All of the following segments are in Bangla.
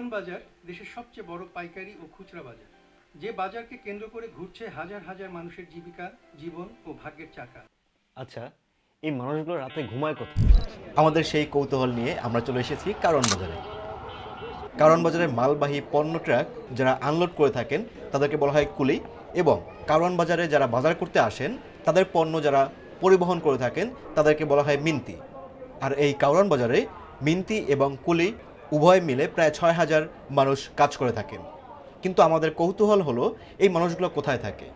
কারওয়ান বাজার দেশের সবচেয়ে বড় পাইকারি ও খুচরা বাজার যে বাজারকে কেন্দ্র করে ঘুরছে হাজার হাজার মানুষের জীবিকা জীবন ও ভাগ্যের চাকা। আচ্ছা এই মানুষগুলো রাতে ঘুমায় কোথায়? আমাদের সেই কৌতূহল নিয়ে আমরা চলে এসেছি কারণ বাজারে। কারণ বাজারে মালবাহী পণ্য ট্রাক যারা আনলোড করে থাকেন তাদেরকে বলা হয় কুলি এবং কারণ বাজারে যারা বাজার করতে আসেন তাদের পণ্য যারা পরিবহন করে থাকেন তাদেরকে বলা হয় মিন্তি। আর এই কারণ বাজারে মিন্তি এবং কুলি উভয় মিলে প্রায় ছয় হাজার মানুষ কাজ করে থাকেন। কিন্তু আমাদের কৌতূহল হলো এই মানুষগুলো কোথায় থাকে?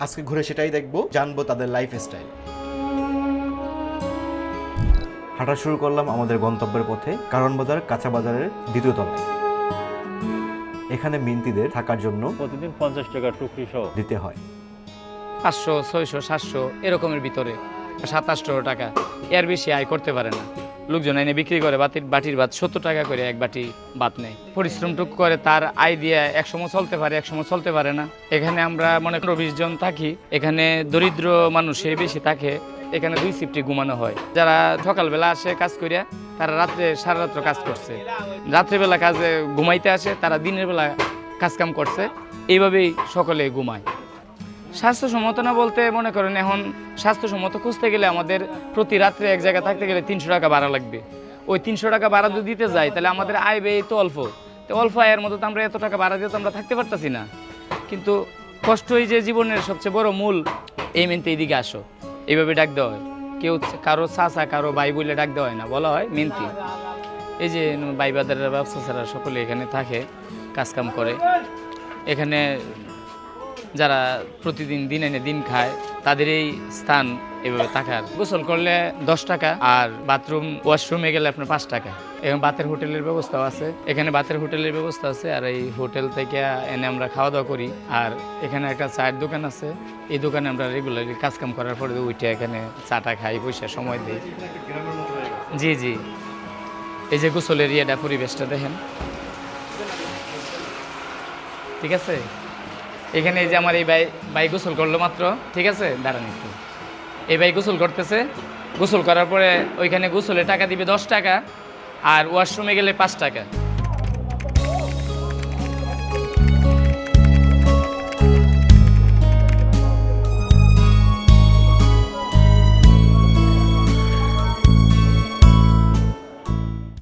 আজকে ঘুরে সেটাই দেখব জানব তাদের লাইফ স্টাইল হাঁটা শুরু করলাম আমাদের গন্তব্যের পথে কারণ বাজার কাঁচা বাজারের দ্বিতীয় তলায়। এখানে মিন্তিদের থাকার জন্য প্রতিদিন পঞ্চাশ টাকা টুকরি সহ। দিতে হয়। পাঁচশো ছয়শো সাতশো এরকমের ভিতরে। সাতাশশো টাকা। এর বেশি আয় করতে পারে না। লোকজন এনে বিক্রি করে, বাতির বাটির ভাত সত্তর টাকা করে এক বাটি ভাত নেয়। পরিশ্রমটুক করে তার আয় দিয়ে এক সময় চলতে পারে এক সময় চলতে পারে না। এখানে আমরা মনে করো বিশ জন থাকি, এখানে দরিদ্র মানুষে বেশি থাকে, এখানে দুই শিফটে ঘুমানো হয়। যারা সকালবেলা আসে কাজ করিয়া তারা রাত্রে সারা রাত্র কাজ করছে। রাত্রেবেলা কাজে ঘুমাইতে আসে, তারা দিনের বেলা কাজকাম করছে, এইভাবেই সকলে ঘুমায়। স্বাস্থ্যসম্মত না বলতে মনে করেন এখন স্বাস্থ্যসম্মত খুঁজতে গেলে আমাদের প্রতি রাত্রে এক জায়গায় থাকতে গেলে তিনশো টাকা ভাড়া লাগবে। ওই তিনশো টাকা ভাড়া যদি দিতে যাই, তাহলে আমাদের আয় ব্যয় তো অল্প। তো অল্প আয়ের মতো তো আমরা এত টাকা ভাড়া দিয়ে তো আমরা থাকতে পারতাছি না। কিন্তু কষ্টই যে জীবনের সবচেয়ে বড় মূল, এই মেনতে এইদিকে আসো। এইভাবে ডাক দেওয়া হয়। কেউ কারও চাচা, কারও ভাই বলে ডাক দেওয়া হয় না, বলা হয় মেনতি এই যে ভাই বাজারের ব্যবসা ছাড়া সকলে এখানে থাকে, কাজকাম করে। এখানে যারা প্রতিদিন দিন এনে দিন খায়, তাদের এই স্থান এভাবে থাকার। গোসল করলে দশ টাকা, আর বাথরুম, ওয়াশরুমে গেলে আপনার পাঁচ টাকা। এবং বাতের হোটেলের ব্যবস্থাও আছে। এখানে বাতের হোটেলের ব্যবস্থা আছে, আর এই হোটেল থেকে এনে আমরা খাওয়া দাওয়া করি। আর এখানে একটা চায়ের দোকান আছে। এই দোকানে আমরা রেগুলারলি কাজকাম করার পরে উঠে এখানে চাটা খাই পয়সা সময় দিই। জি জি। এই যে গোসলের ইয়েটা, পরিবেশটা দেখেন। ঠিক আছে? এখানে এই যে আমার এই ভাই ভাই গোসল করল মাত্র, ঠিক আছে? দাঁড়ান একটু। এই ভাই গোসল করতেছে। গোসল করার পরে ওইখানে গোসলে টাকা দিবে দশ টাকা, আর ওয়াশরুমে গেলে পাঁচ টাকা।